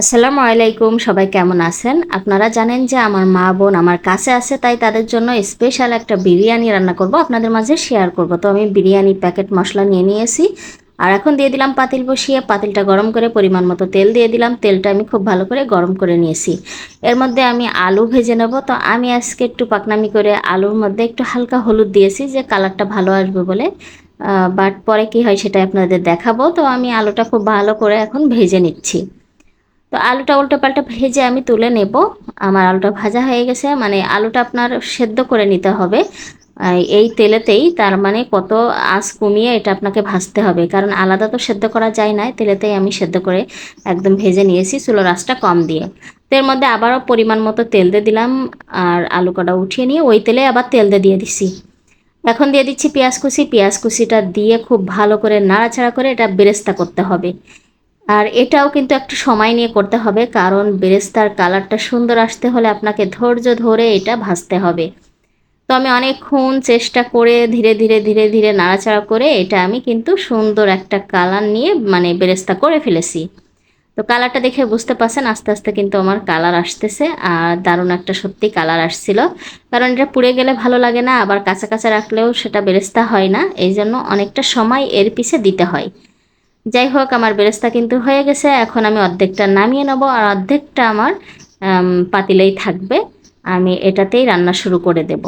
আসসালামু আলাইকুম, সবাই কেমন আছেন? আপনারা জানেন যে আমার মা বোন আমার কাছে আছে, তাই তাদের জন্য স্পেশাল একটা বিরিয়ানি রান্না করব, আপনাদের মাঝে শেয়ার করব। তো আমি বিরিয়ানি প্যাকেট মশলা নিয়ে নিয়েছি, আর এখন দিয়ে দিলাম পাতিল বসিয়ে, পাতিলটা গরম করে পরিমাণ মতো তেল দিয়ে দিলাম, তেলটা আমি খুব ভালো করে গরম করে নিয়েছি। এর মধ্যে আমি আলু ভেজে নেব, তো আমি আজকে একটু পাকনামি করে আলুর মধ্যে একটু হালকা হলুদ দিয়েছি যে কালারটা ভালো আসবে বলে বাট পরে কি হয় সেটা আপনাদের দেখাবো। তো আমি আলুটা খুব ভালো করে এখন ভেজে নিচ্ছি। তো আলুটা উল্টো পাল্টা ভেজে আমি তুলে নেব। আমার আলুটা ভাজা হয়ে গেছে মানে আলুটা আপনার সেদ্ধ করে নিতে হবে। এই তেলেতেই তার মানে কত আঁচ কমিয়ে এটা আপনাকে ভাজতে হবে। কারণ আলাদা তো সেদ্ধ করা যায় না, তেলেতেই আমি সেদ্ধ করে একদম ভেজে নিয়েছি চুলোর আঁচটা কম দিয়ে। তো এর মধ্যে আবারও পরিমাণ মতো তেল দিয়ে দিলাম আর আলু কটা উঠিয়ে নিয়ে ওই তেলে আবার তেল দিয়ে দিয়ে দিছি। এখন দিয়ে দিচ্ছি পেঁয়াজ কুচি। পেঁয়াজ কুচিটা দিয়ে খুব ভালো করে নাড়াচাড়া করে এটা বেরেস্তা করতে হবে। আর এটাও কিন্তু একটু সময় নিয়ে করতে হবে, কারণ বেরেস্তার কালারটা সুন্দর আসতে হলে আপনাকে ধৈর্য ধরে এটা ভাজতে হবে। তো আমি অনেকক্ষণ চেষ্টা করে ধীরে ধীরে ধীরে ধীরে নাড়াচাড়া করে এটা আমি কিন্তু সুন্দর একটা কালার নিয়ে মানে বেরেস্তা করে ফেলেছি। তো কালারটা দেখে বুঝতে পারছেন, আস্তে আস্তে কিন্তু আমার কালার আসতেছে আর দারুণ একটা সত্যি কালার আসছিল। কারণ এটা পুড়ে গেলে ভালো লাগে না, আবার কাঁচা কাঁচা রাখলেও সেটা বেরেস্তা হয় না এই জন্য অনেকটা সময় এর পিছে দিতে হয়। যাই হোক আমার বেরেস্তা কিন্তু হয়ে গেছে। এখন আমি অর্ধেকটা নামিয়ে নেব আর অর্ধেকটা আমার পাতিলেই থাকবে। আমি এটাতেই রান্না শুরু করে দেব।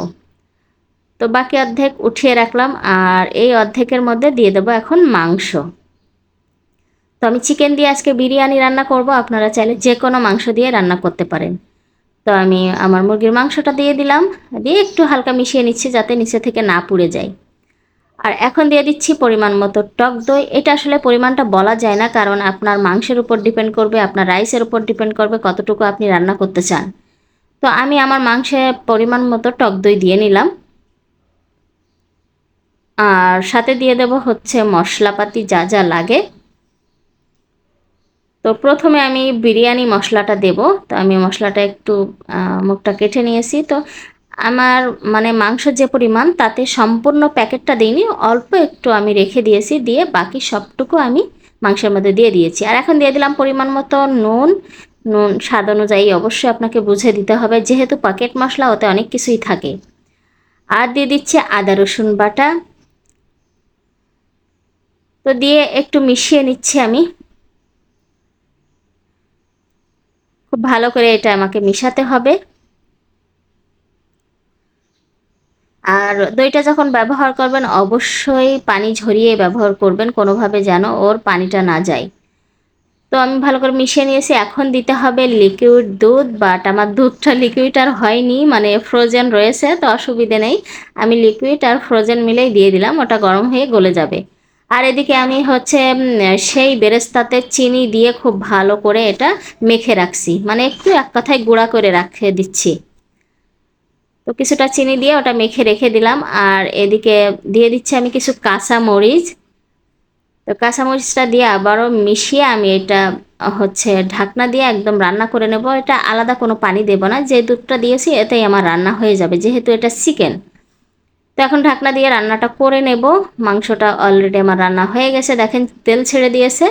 তো বাকি অর্ধেক উঠিয়ে রাখলাম আর এই অর্ধেকের মধ্যে দিয়ে দেবো এখন মাংস। তো আমি চিকেন দিয়ে আজকে বিরিয়ানি রান্না করব। আপনারা চাইলে যে কোনো মাংস দিয়ে রান্না করতে পারেন। তো আমি আমার মুরগির মাংসটা দিয়ে দিলাম। দিয়ে একটু হালকা মিশিয়ে নিচ্ছি যাতে নিচে থেকে না পুড়ে যায়। আর এখন দিয়ে দিচ্ছি পরিমাণ মতো টক দই। এটা আসলে পরিমাণটা বলা যায় না, কারণ আপনার মাংসের উপর ডিপেন্ড করবে, আপনার রাইসের উপর ডিপেন্ড করবে কতটুকু আপনি রান্না করতে চান। তো আমি আমার মাংসে পরিমাণ মতো টক দই দিয়ে নিলাম। আর সাথে দিয়ে দেব হচ্ছে মশলাপাতি যা যা লাগে। তো প্রথমে আমি বিরিয়ানি মশলাটা দেব। তো আমি মশলাটা একটু মুখটা কেটে নিয়েছি। তো আমার মানে মাংস যে পরিমাণ, তাতে সম্পূর্ণ প্যাকেটটা দিইনি, অল্প একটু আমি রেখে দিয়েছি, দিয়ে বাকি সবটুকু আমি মাংসের মধ্যে দিয়ে দিয়েছি। আর এখন দিয়ে দিলাম পরিমাণ মতো নুন। নুন স্বাদ অনুযায়ী অবশ্যই আপনাকে বুঝে দিতে হবে, যেহেতু প্যাকেট মশলা ওতে অনেক কিছুই থাকে। আর দিয়ে দিচ্ছি আদা, রসুন বাটা। তো দিয়ে একটু মিশিয়ে নিচ্ছি আমি। খুব ভালো করে এটা আমাকে মিশাতে হবে। আর দইটা যখন ব্যবহার করবেন, অবশ্যই পানি ঝরিয়ে ব্যবহার করবেন, কোনোভাবে যেন ওর পানিটা না যায়। তো আমি ভালো করে মিশিয়ে নিয়েছি। এখন দিতে হবে লিকুইড দুধ বাট আমার দুধটা লিকুইড আর হয়নি মানে ফ্রোজেন রয়েছে, তো অসুবিধে নেই। আমি লিকুইড আর ফ্রোজেন মিলেই দিয়ে দিলাম, ওটা গরম হয়ে গলে যাবে। আর এদিকে আমি হচ্ছে সেই বেরেস্তাতে চিনি দিয়ে খুব ভালো করে এটা মেখে রাখছি। মানে একটু এক কথায় গুঁড়া করে রাখে দিচ্ছি। তো কিছুটা চিনি দিয়ে ওটা মেখে রেখে দিলাম। আর এদিকে দিয়ে দিচ্ছি আমি কিছু কাঁচা মরিচ। তো কাঁচা মরিচটা দিয়ে আবারও মিশিয়ে আমি এটা হচ্ছে ঢাকনা দিয়ে একদম রান্না করে নেব। এটা আলাদা কোনো পানি দেব না, যে দুধটা দিয়েছি এতেই আমার রান্না হয়ে যাবে, যেহেতু এটা চিকেন। তো এখন ঢাকনা দিয়ে রান্নাটা করে নেব। মাংসটা অলরেডি আমার রান্না হয়ে গেছে, দেখেন তেল ছেড়ে দিয়েছে।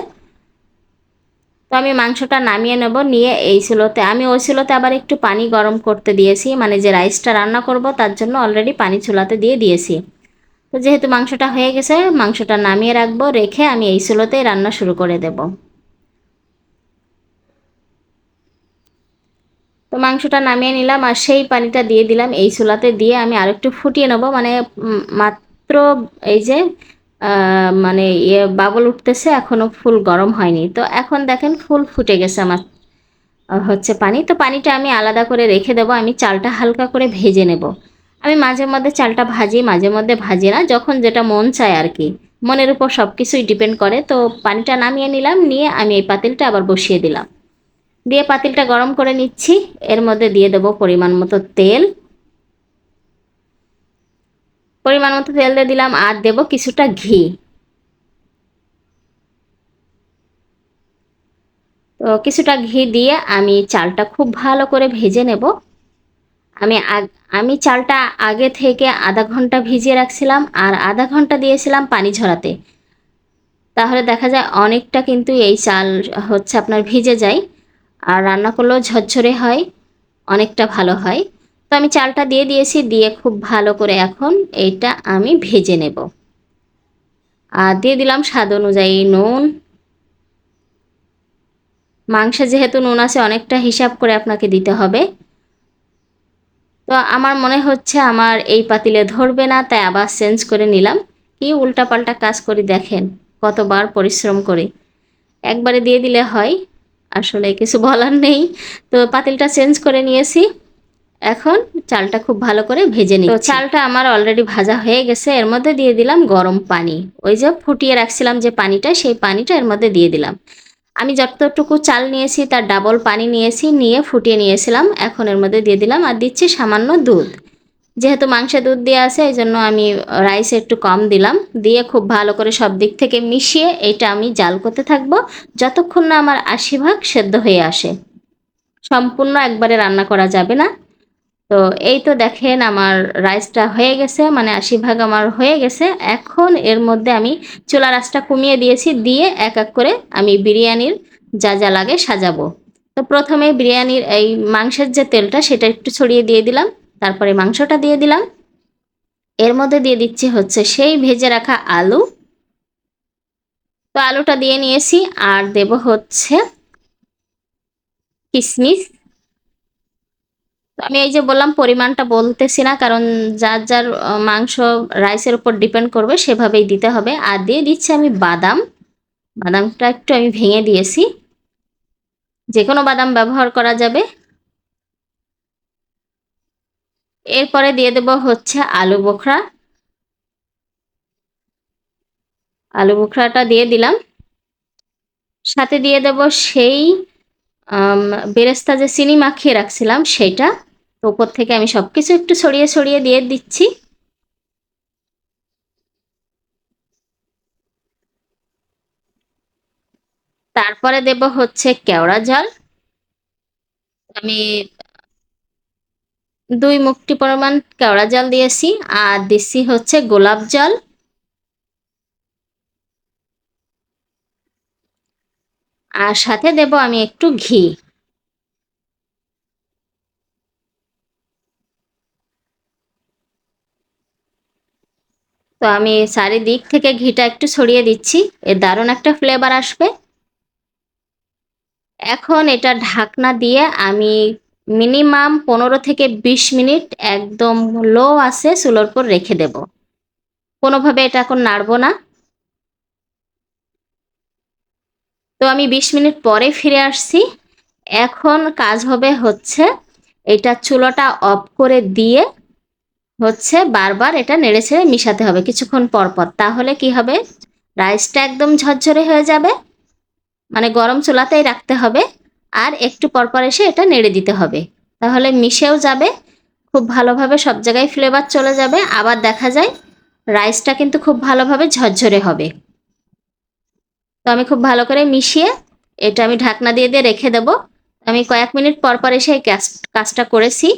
তো আমি মাংসটা নামিয়ে নেব, নিয়ে এই চুলোতে আমি ওই চুলোতে আবার একটু পানি গরম করতে দিয়েছি মানে যে রাইসটা রান্না করব তার জন্য অলরেডি পানি চুলাতে দিয়ে দিয়েছি। তো যেহেতু মাংসটা হয়ে গেছে, মাংসটা নামিয়ে রাখব, রেখে আমি এই চুলোতেই রান্না শুরু করে দেব। তো মাংসটা নামিয়ে নিলাম আর সেই পানিটা দিয়ে দিলাম, এই চুলাতে দিয়ে আমি আরেকটু ফুটিয়ে নেব মানে মাত্র এই যে মানে ইয়ে বাবল উঠতেছে এখনও ফুল গরম হয়নি। তো এখন দেখেন ফুল ফুটে গেছে আমার হচ্ছে পানি। তো পানিটা আমি আলাদা করে রেখে দেবো, আমি চালটা হালকা করে ভেজে নেব। আমি মাঝে মধ্যে চালটা ভাজি, মাঝে মধ্যে ভাজি না, যখন যেটা মন চায় আর কি। মনের উপর সব কিছুই ডিপেন্ড করে। তো পানিটা নামিয়ে নিলাম, নিয়ে আমি এই পাতিলটা আবার বসিয়ে দিলাম। দিয়ে পাতিলটা গরম করে নিচ্ছি, এর মধ্যে দিয়ে দেবো পরিমাণ মতো তেল। পরিমাণ মতো তেল দিয়ে দিলাম আর দেব কিছুটা ঘি। তো কিছুটা ঘি দিয়ে আমি চালটা খুব ভালো করে ভেজে নেব। আমি আমি চালটা আগে থেকে আধা ঘণ্টা ভিজিয়ে রাখছিলাম আর আধা ঘণ্টা দিয়েছিলাম পানি ঝরাতে। তাহলে দেখা যায় অনেকটা কিন্তু এই চাল হচ্ছে আপনার ভিজে যায় আর রান্না করলেও ঝরঝরে হয়, অনেকটা ভালো হয়। তো আমি চালটা দিয়ে দিয়েছি, দিয়ে খুব ভালো করে এখন এইটা আমি ভেজে নেব। আর দিয়ে দিলাম স্বাদ অনুযায়ী নুন। মাংসে যেহেতু নুন আছে, অনেকটা হিসাব করে আপনাকে দিতে হবে। তো আমার মনে হচ্ছে আমার এই পাতিলে ধরবে না, তাই আবার চেঞ্জ করে নিলাম। কি উল্টাপাল্টা কাজ করি দেখেন, কতবার পরিশ্রম করি। একবারে দিয়ে দিলে হয়, আসলে কিছু বলার নেই। তো পাতিলটা চেঞ্জ করে নিয়েছি। এখন চালটা খুব ভালো করে ভেজে নিই তো চালটা আমার অলরেডি ভাজা হয়ে গেছে এর মধ্যে দিয়ে দিলাম গরম পানি। ওই যে ফুটিয়ে রাখছিলাম যে পানিটা সেই পানিটা এর মধ্যে দিয়ে দিলাম। আমি যতটুকু চাল নিয়েছি তার ডাবল পানি নিয়েছি নিয়ে ফুটিয়ে নিয়েছিলাম এখন এর মধ্যে দিয়ে দিলাম আর দিচ্ছি সামান্য দুধ। যেহেতু মাংসে দুধ দেওয়া আছে এই জন্য আমি রাইস একটু কম দিলাম। দিয়ে খুব ভালো করে সব দিক থেকে মিশিয়ে এটা আমি জাল করতে থাকব যতক্ষণ না আমার আশি ভাগ সেদ্ধ হয়ে আসে। সম্পূর্ণ একবারে রান্না করা যাবে না। তো এই তো দেখেন আমার রাইসটা হয়ে গেছে মানে আশি ভাগ আমার হয়ে গেছে। এখন এর মধ্যে আমি চুলা রাসটা কমিয়ে দিয়েছি, দিয়ে এক এক করে আমি বিরিয়ানির যা যা লাগে সাজাবো। তো প্রথমে বিরিয়ানির এই মাংসের যে তেলটা, সেটা একটু ছড়িয়ে দিয়ে দিলাম, তারপরে মাংসটা দিয়ে দিলাম। এর মধ্যে দিয়ে দিচ্ছি হচ্ছে সেই ভেজে রাখা আলু। তো আলুটা দিয়ে নিয়েছি, আর দেব হচ্ছে কিশমিশ আমি এই যে বললাম, পরিমাণটা বলতেছি না, কারণ যার যার মাংস রাইসের উপর ডিপেন্ড করবে, সেভাবেই দিতে হবে। আর দিয়ে দিচ্ছি আমি বাদাম। বাদামটা একটু আমি ভেঙে দিয়েছি। যে কোনো বাদাম ব্যবহার করা যাবে। এরপরে দিয়ে দেব হচ্ছে আলু বোখরা। আলু বোখরাটা দিয়ে দিলাম। সাথে দিয়ে দেব সেই বেরেস্তা যে চিনি মাখিয়ে রাখছিলাম সেটা তো উপর থেকে আমি সব কিছু একটু ছড়িয়ে ছড়িয়ে দিয়ে দিচ্ছি। তারপরে দেব হচ্ছে কেওড়া জল। আমি দুই মুক্তি পরিমাণ কেওড়া জল দিয়েছি আর দিচ্ছি হচ্ছে গোলাপ জল। আর সাথে দেব আমি একটু ঘি। তো আমি চারিদিক থেকে ঘিটা একটু ছড়িয়ে দিচ্ছি। এর দারুণ একটা ফ্লেভার আসবে। এখন এটা ঢাকনা দিয়ে আমি মিনিমাম পনেরো থেকে বিশ মিনিট একদম লো আছে চুলোর উপর রেখে দেব। কোনোভাবে এটা এখন নাড়ব না। তো আমি বিশ মিনিট পরে ফিরে আসছি। এখন কাজ হবে হচ্ছে এটা চুলোটা অফ করে দিয়ে হচ্ছে বারবার এটা নেড়ে ছেড়ে মিশাতে হবে কিছুক্ষণ পর পর। তাহলে কি হবে? রাইসটা একদম ঝরঝরে হয়ে যাবে মানে গরম চুলাতেই রাখতে হবে আর একটু পরপর এসে এটা নেড়ে দিতে হবে। তাহলে মিশেও যাবে, খুব ভালোভাবে সব জায়গায় ফ্লেভার চলে যাবে। আবার দেখা যায় রাইসটা কিন্তু খুব ভালোভাবে ঝরঝরে হবে। তো আমি খুব ভালো করে মিশিয়ে এটা আমি ঢাকনা দিয়ে দিয়ে রেখে দেবো। আমি কয়েক মিনিট পর পর এসে এই কাজটা করেছি।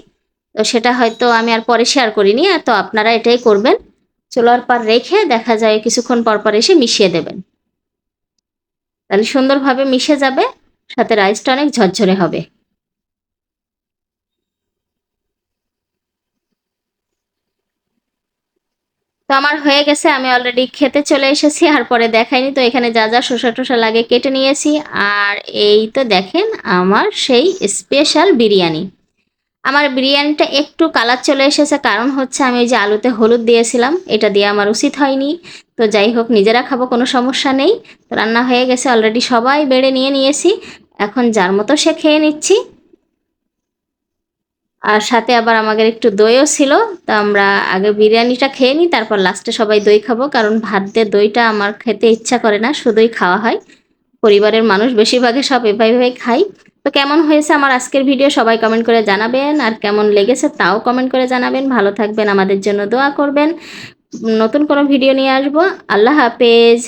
তো সেটা হয়তো আমি আর পরে শেয়ার করিনি তো আপনারা এটাই করবেন। চুলার পর রেখে দেখা যায় কিছুক্ষণ পর পর এসে মিশিয়ে দেবেন। তাহলে সুন্দরভাবে মিশে যাবে, সাথে রাইসটা অনেক ঝরঝরে হবে। তো আমার হয়ে গেছে, আমি অলরেডি খেতে চলে এসেছি, আর পরে দেখাইনি, তো এখানে যা যা শসা টসা লাগে কেটে নিয়েছি। আর এই তো দেখেন, আমার সেই স্পেশাল বিরিয়ানি। আমার বিরিয়ানিটা একটু কালার চলে এসেছে, কারণ হচ্ছে আমি ওই যে আলুতে হলুদ দিয়েছিলাম, এটা দিয়ে আমার উচিত হয়নি। তো যাই হোক, নিজেরা খাব, কোনো সমস্যা নেই। তো রান্না হয়ে গেছে অলরেডি সবাই বেড়ে নিয়ে নিয়েছি। এখন যার মতো সে খেয়ে নিচ্ছি। আর সাথে আবার আমাদের একটু দইও ছিল, তো আমরা আগে বিরিয়ানিটা খেয়ে নিই, তারপর লাস্টে সবাই দই খাব, কারণ ভাত দিয়ে দইটা আমার খেতে ইচ্ছা করে না, শুধুই খাওয়া হয়। পরিবারের মানুষ বেশিরভাগে সব এভাবে খাই তো কেমন হয়েছে আমার আজকের ভিডিও সবাই কমেন্ট করে জানাবেন। আর কেমন লেগেছে তাও কমেন্ট করে জানাবেন। ভালো থাকবেন, আমাদের জন্য দোয়া করবেন। নতুন কোনো ভিডিও নিয়ে আসব। আল্লাহ হাফেজ।